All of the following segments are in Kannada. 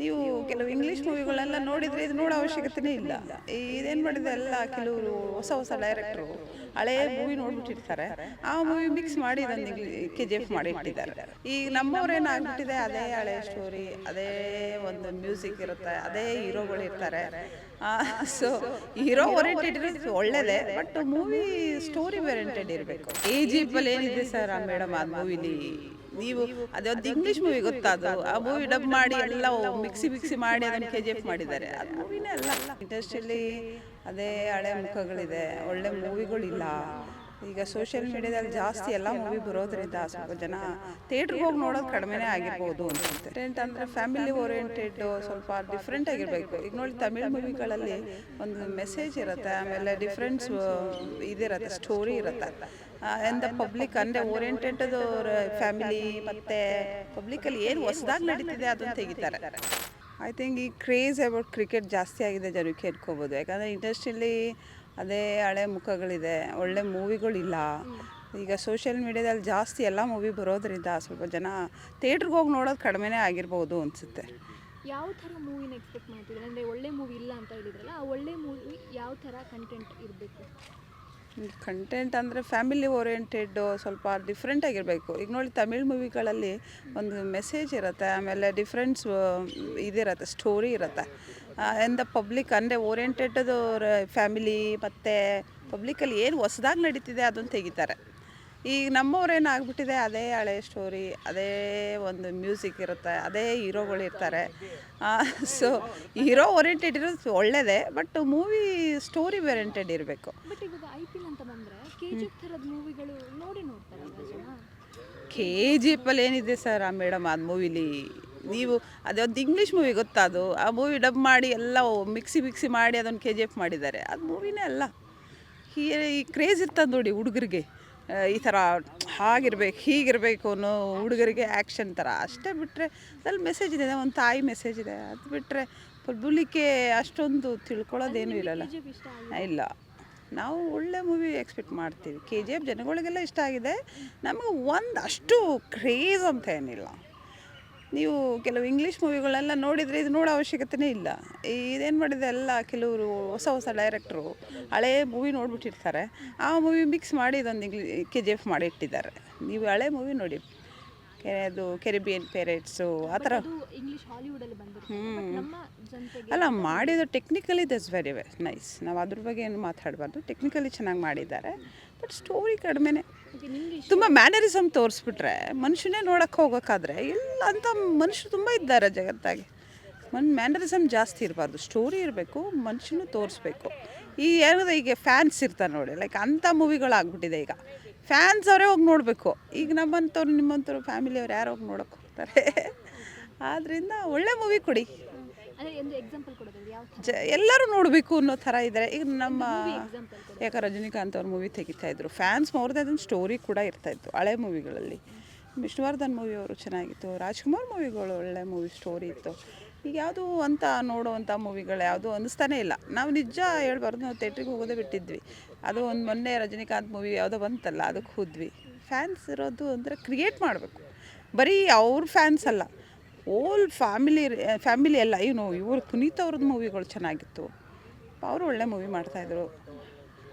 ನೀವು ಕೆಲವು ಇಂಗ್ಲೀಷ್ ಮೂವಿಗಳೆಲ್ಲ ನೋಡಿದರೆ ಇದು ನೋಡೋ ಅವಶ್ಯಕತೆನೇ ಇಲ್ಲ. ಇದೇನು ಮಾಡಿದೆ ಎಲ್ಲ ಕೆಲವರು ಹೊಸ ಹೊಸ ಡೈರೆಕ್ಟ್ರು ಹಳೆಯ ಮೂವಿ ನೋಡ್ಬಿಟ್ಟಿರ್ತಾರೆ. ಆ ಮೂವಿ ಮಿಕ್ಸ್ ಮಾಡಿ ಇದನ್ನು ಕೆ ಜಿ ಎಫ್ ಮಾಡಿ ಇಟ್ಟಿದ್ದಾರೆ. ಈಗ ನಮ್ಮವ್ರೇನು ಆಗ್ಬಿಟ್ಟಿದೆ ಅದೇ ಹಳೆ ಸ್ಟೋರಿ ಅದೇ ಒಂದು ಮ್ಯೂಸಿಕ್ ಇರುತ್ತೆ ಅದೇ ಹೀರೋಗಳು ಇರ್ತಾರೆ. ಸೊ ಹೀರೋ ಓರಿಯೆಂಟೆಡ್ ಇರೋದು ಒಳ್ಳೇದೇ ಬಟ್ ಮೂವಿ ಸ್ಟೋರಿ ಓರಿಯೆಂಟೆಡ್ ಇರಬೇಕು. ಎ ಜಿ ಪಲ್ಲಿ ಏನಿದೆ ಸರ್ ಆ ಮೇಡಮ್ ಆ ಮೂವಿಲಿ ನೀವು ಅದೊಂದು ಇಂಗ್ಲಿಷ್ ಮೂವಿ ಗೊತ್ತಾದು ಆ ಮೂವಿ ಡಬ್ ಮಾಡಿ ಎಲ್ಲ ಮಿಕ್ಸಿ ಮಿಕ್ಸಿ ಮಾಡಿ ಅದನ್ನು ಕೆ ಜಿ ಎಫ್ ಮಾಡಿದ್ದಾರೆ. ಅದು ಮೂವಿನೇ ಅಲ್ಲ. ಇಂಡಸ್ಟ್ರಿಯಲ್ಲಿ ಅದೇ ಹಳೆ ಮುಖಗಳಿದೆ. ಒಳ್ಳೆ ಮೂವಿಗಳಿಲ್ಲ ಈಗ ಸೋಷಿಯಲ್ ಮೀಡಿಯಾದಲ್ಲಿ ಜಾಸ್ತಿ ಎಲ್ಲ ಮೂವಿ ಬರೋದ್ರಿಂದ ಸ್ವಲ್ಪ ಜನ ಥಿಯೇಟ್ರಿಗೆ ಹೋಗಿ ನೋಡೋದು ಕಡಿಮೆನೇ ಆಗಿರ್ಬೋದು ಅಂತ ಟ್ರೆಂಟ್ ಅಂದರೆ ಫ್ಯಾಮಿಲಿ ಓರಿಯೆಂಟೆಡ್ ಸ್ವಲ್ಪ ಡಿಫ್ರೆಂಟ್ ಆಗಿರಬೇಕು. ಈಗ ನೋಡಿ ತಮಿಳ್ ಮೂವಿಗಳಲ್ಲಿ ಒಂದು ಮೆಸೇಜ್ ಇರುತ್ತೆ, ಆಮೇಲೆ ಡಿಫ್ರೆಂಟ್ಸ್ ಇದಿರುತ್ತೆ ಸ್ಟೋರಿ ಇರುತ್ತೆ. ಎಂದ ಪಬ್ಲಿಕ್ ಅಂದರೆ ಓರಿಯೆಂಟೆಡ್ ಫ್ಯಾಮಿಲಿ ಮತ್ತು ಪಬ್ಲಿಕಲ್ಲಿ ಏನು ಹೊಸದಾಗಿ ನಡೀತಿದೆ ಅದನ್ನು ತೆಗಿತಾರೆ. ಐ ಥಿಂಕ್ ಈ ಕ್ರೇಜ್ ಅಬೌಟ್ ಕ್ರಿಕೆಟ್ ಜಾಸ್ತಿ ಆಗಿದೆ ಜನಕ್ಕೆ ಹೇಳ್ಕೊಬೋದು ಯಾಕಂದರೆ ಇಂಡಸ್ಟ್ರಿಯಲ್ಲಿ ಅದೇ ಹಳೆ ಮುಖಗಳಿದೆ, ಒಳ್ಳೆ ಮೂವಿಗಳಿಲ್ಲ. ಈಗ ಸೋಷಿಯಲ್ ಮೀಡಿಯಾದಲ್ಲಿ ಜಾಸ್ತಿ ಎಲ್ಲ ಮೂವಿ ಬರೋದ್ರಿಂದ ಸ್ವಲ್ಪ ಜನ ಥಿಯೇಟ್ರಿಗೆ ಹೋಗಿ ನೋಡೋದು ಕಡಿಮೆನೇ ಆಗಿರ್ಬೋದು ಅನಿಸುತ್ತೆ. ಯಾವ ಥರ ಮೂವಿನ ಎಕ್ಸ್ಪೆಕ್ಟ್ ಮಾಡ್ತಿದ್ರೆ ಅಂದರೆ ಒಳ್ಳೆ ಮೂವಿ ಇಲ್ಲ ಅಂತ ಹೇಳಿದ್ರಲ್ಲ, ಆ ಒಳ್ಳೆ ಮೂವಿ ಯಾವ ಥರ ಕಂಟೆಂಟ್ ಇರಬೇಕು? ಕಂಟೆಂಟ್ ಅಂದರೆ ಫ್ಯಾಮಿಲಿ ಓರಿಯೆಂಟೆಡ್ ಸ್ವಲ್ಪ ಡಿಫ್ರೆಂಟ್ ಆಗಿರಬೇಕು. ಈಗ ನೋಡಿ ತಮಿಳ್ ಮೂವಿಗಳಲ್ಲಿ ಒಂದು ಮೆಸೇಜ್ ಇರುತ್ತೆ, ಆಮೇಲೆ ಡಿಫ್ರೆನ್ಸ್ ಇದಿರುತ್ತೆ ಸ್ಟೋರಿ ಇರುತ್ತೆ. ಎಂದ ಪಬ್ಲಿಕ್ ಅಂದರೆ ಓರಿಯೆಂಟೆಡ್ ಫ್ಯಾಮಿಲಿ ಮತ್ತು ಪಬ್ಲಿಕಲ್ಲಿ ಏನು ಹೊಸದಾಗಿ ನಡೀತಿದೆ ಅದನ್ನು ತೆಗಿತಾರೆ. ಈಗ ನಮ್ಮವ್ರೇನು ಆಗ್ಬಿಟ್ಟಿದೆ ಅದೇ ಹಳೆ ಸ್ಟೋರಿ ಅದೇ ಒಂದು ಮ್ಯೂಸಿಕ್ ಇರುತ್ತೆ ಅದೇ ಹೀರೋಗಳು ಇರ್ತಾರೆ. ಸೊ ಹೀರೋ ಓರಿಯೆಂಟೆಡ್ ಇರೋದು ಒಳ್ಳೇದೇ ಬಟ್ ಮೂವಿ ಸ್ಟೋರಿ ಓರಿಯೆಂಟೆಡ್ ಇರಬೇಕು. ಕೆ ಜಿ ಎಫಲ್ಲಿ ಏನಿದೆ ಸರ್ ಆ ಮೇಡಮ್ ಅದು ಮೂವಿಲಿ ನೀವು ಅದೊಂದು ಇಂಗ್ಲೀಷ್ ಮೂವಿ ಗೊತ್ತಾ ಅದು? ಆ ಮೂವಿ ಡಬ್ ಮಾಡಿ ಎಲ್ಲ ಮಿಕ್ಸಿ ಮಿಕ್ಸಿ ಮಾಡಿ ಅದೊಂದು ಕೆ ಜಿ ಎಫ್ ಮಾಡಿದ್ದಾರೆ. ಅದು ಮೂವಿನೇ ಅಲ್ಲ. ಈ ಕ್ರೇಜ್ ಇರ್ತದೆ ನೋಡಿ ಹುಡುಗರಿಗೆ. ಈ ಥರ ಹಾಗಿರ್ಬೇಕು ಹೀಗಿರಬೇಕು ಅನ್ನೋ ಹುಡುಗರಿಗೆ ಆ್ಯಕ್ಷನ್ ಥರ. ಅಷ್ಟೇ ಬಿಟ್ಟರೆ ಅದ್ರಲ್ಲಿ ಮೆಸೇಜ್ ಇದೆ ಒಂದು ತಾಯಿ ಮೆಸೇಜ್ ಇದೆ. ಅದು ಬಿಟ್ಟರೆ ಪಬ್ಲಿಕ್ಕೆ ಅಷ್ಟೊಂದು ತಿಳ್ಕೊಳ್ಳೋದೇನೂ ಇರಲ್ಲ. ಇಲ್ಲ. ನಾವು ಒಳ್ಳೆ ಮೂವಿ ಎಕ್ಸ್ಪೆಕ್ಟ್ ಮಾಡ್ತೀವಿ. ಕೆ ಜಿ ಎಫ್ ಜನಗಳಿಗೆಲ್ಲ ಇಷ್ಟ ಆಗಿದೆ. ನಮಗೆ ಒಂದು ಅಷ್ಟು ಕ್ರೇಜ್ ಅಂತ ಏನಿಲ್ಲ. ನೀವು ಕೆಲವು ಇಂಗ್ಲೀಷ್ ಮೂವಿಗಳೆಲ್ಲ ನೋಡಿದರೆ ಇದು ನೋಡೋ ಅವಶ್ಯಕತೆನೇ ಇಲ್ಲ. ಇದೇನು ಮಾಡಿದೆ ಎಲ್ಲ ಕೆಲವರು ಹೊಸ ಹೊಸ ಡೈರೆಕ್ಟ್ರು ಹಳೇ ಮೂವಿ ನೋಡಿಬಿಟ್ಟಿರ್ತಾರೆ. ಆ ಮೂವಿ ಮಿಕ್ಸ್ ಮಾಡಿ ಇದೊಂದು ಇಂಗ್ಲಿ ಕೆ ಜಿ ಎಫ್ ಮಾಡಿಟ್ಟಿದ್ದಾರೆ ನೀವು ಹಳೆ ಮೂವಿ ನೋಡಿ. ಅದು ಕೆರಿಬಿಯನ್ ಪೇರೆಟ್ಸು ಆ ಥರ. ಇಂಗ್ಲಿಷ್ ಹಾಲಿವುಡಲ್ಲಿ ಬಂದಿರುತ್ತೆ. ಜನತೆಗೆ ಅಲ್ಲ ಮಾಡಿದ technically thus very way nice ನಾವು ಅದ್ರ ಬಗ್ಗೆ ಏನು ಮಾತಾಡಬಾರ್ದು. ಟೆಕ್ನಿಕಲಿ ಚೆನ್ನಾಗಿ ಮಾಡಿದ್ದಾರೆ. ಬಟ್ ಸ್ಟೋರಿ ಕಡಿಮೆನೇ. ತುಂಬ ಮ್ಯಾನರಿಸಮ್ ತೋರಿಸ್ಬಿಟ್ರೆ ಮನುಷ್ಯನೇ ನೋಡೋಕ್ಕೆ ಹೋಗೋಕ್ಕಾದ್ರೆ ಇಲ್ಲ ಅಂತ ಮನುಷ್ಯರು ತುಂಬ ಇದ್ದಾರೆ ಜಗತ್ತಾಗಿ. ಮನ್ ಮ್ಯಾನರಿಸಮ್ ಜಾಸ್ತಿ ಇರಬಾರ್ದು. ಸ್ಟೋರಿ ಇರಬೇಕು ಮನುಷ್ಯನೂ ತೋರಿಸ್ಬೇಕು. ಈ ಏನದ ಈಗ ಫ್ಯಾನ್ಸ್ ಇರ್ತಾರೆ ನೋಡಿ ಲೈಕ್ ಅಂಥ ಮೂವಿಗಳಾಗ್ಬಿಟ್ಟಿದೆ ಈಗ. ಫ್ಯಾನ್ಸ್ ಅವರೇ ಹೋಗಿ ನೋಡಬೇಕು. ಈಗ ನಮ್ಮಂಥವ್ರು ನಿಮ್ಮಂಥವ್ರು ಫ್ಯಾಮಿಲಿಯವ್ರು ಯಾರು ಹೋಗಿ ನೋಡೋಕೆ ಹೋಗ್ತಾರೆ? ಆದ್ದರಿಂದ ಒಳ್ಳೆ ಮೂವಿ ಕೊಡಿ. ಒಂದು ಜ ಎಲ್ಲರೂ ನೋಡಬೇಕು ಅನ್ನೋ ಥರ ಇದ್ದಾರೆ ಈಗ ನಮ್ಮ ಯಾಕೆ ರಜನಿಕಾಂತ್ ಅವ್ರ ಮೂವಿ ತೆಗಿತಾ ಇದ್ರು. ಫ್ಯಾನ್ಸ್ ಅವ್ರದ್ದೇ ಅದೊಂದು ಸ್ಟೋರಿ ಕೂಡ ಇರ್ತಾಯಿತ್ತು ಹಳೆ ಮೂವಿಗಳಲ್ಲಿ. ವಿಷ್ಣುವರ್ಧನ್ ಮೂವಿ ಅವರು ಚೆನ್ನಾಗಿತ್ತು ರಾಜ್ಕುಮಾರ್ ಮೂವಿಗಳು ಒಳ್ಳೆ ಮೂವಿ ಸ್ಟೋರಿ ಇತ್ತು. ಈಗ ಯಾವುದು ಅಂತ ನೋಡುವಂಥ ಮೂವಿಗಳು ಯಾವುದು ಅನ್ನಿಸ್ತಾನೇ ಇಲ್ಲ. ನಾವು ನಿಜ ಹೇಳ್ಬಾರ್ದು, ನಾವು ಥೇಟ್ರಿಗೆ ಹೋಗೋದೇ ಬಿಟ್ಟಿದ್ವಿ. ಅದು ಒಂದು ಮೊನ್ನೆ ರಜನಿಕಾಂತ್ ಮೂವಿ ಯಾವುದೋ ಬಂತಲ್ಲ ಅದಕ್ಕೆ ಹೋದ್ವಿ. ಫ್ಯಾನ್ಸ್ ಇರೋದು ಅಂದರೆ ಕ್ರಿಯೇಟ್ ಮಾಡಬೇಕು. ಬರೀ ಅವ್ರ ಫ್ಯಾನ್ಸ್ ಅಲ್ಲ ಓಲ್ ಫ್ಯಾಮಿಲಿ ಫ್ಯಾಮಿಲಿ ಎಲ್ಲ ಏನು ಇವರು ಪುನೀತ್ ಅವ್ರದ್ದು ಮೂವಿಗಳು ಚೆನ್ನಾಗಿತ್ತು. ಅವರು ಒಳ್ಳೆ ಮೂವಿ ಮಾಡ್ತಾಯಿದ್ರು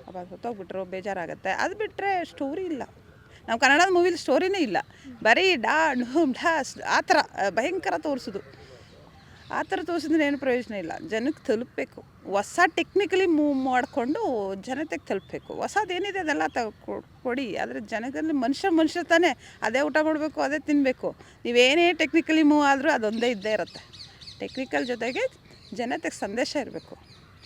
ಅವಾಗ ಹೊತ್ತೋಗ್ಬಿಟ್ರು ಬೇಜಾರಾಗುತ್ತೆ. ಅದು ಬಿಟ್ಟರೆ ಸ್ಟೋರಿ ಇಲ್ಲ. ನಾವು ಕನ್ನಡದ ಮೂವಿಲಿ ಸ್ಟೋರಿನೇ ಇಲ್ಲ. ಬರೀ ಡಾ ಢಾಸ್ ಆ ಥರ, ಭಯಂಕರ ತೋರಿಸೋದು. ಆ ಥರ ತೋರಿಸಿದ್ರೆ ಏನು ಪ್ರಯೋಜನ ಇಲ್ಲ. ಜನಕ್ಕೆ ತಲುಪಬೇಕು. ಹೊಸ ಟೆಕ್ನಿಕಲಿ ಮೂವ್ ಮಾಡಿಕೊಂಡು ಜನತೆಗೆ ತಲುಪಬೇಕು. ಹೊಸದೇನಿದೆ ಅದೆಲ್ಲ ತ ಕೊಡಿ. ಆದರೆ ಜನದಲ್ಲಿ ಮನುಷ್ಯ ಮನುಷ್ಯ ತಾನೇ. ಅದೇ ಊಟ ಮಾಡಬೇಕು, ಅದೇ ತಿನ್ನಬೇಕು ನೀವೇನೇ ಟೆಕ್ನಿಕಲಿ ಮೂವ್ ಆದರೂ ಅದೊಂದೇ ಇದ್ದೇ ಇರುತ್ತೆ. ಟೆಕ್ನಿಕಲ್ ಜೊತೆಗೆ ಜನತೆಗೆ ಸಂದೇಶ ಇರಬೇಕು.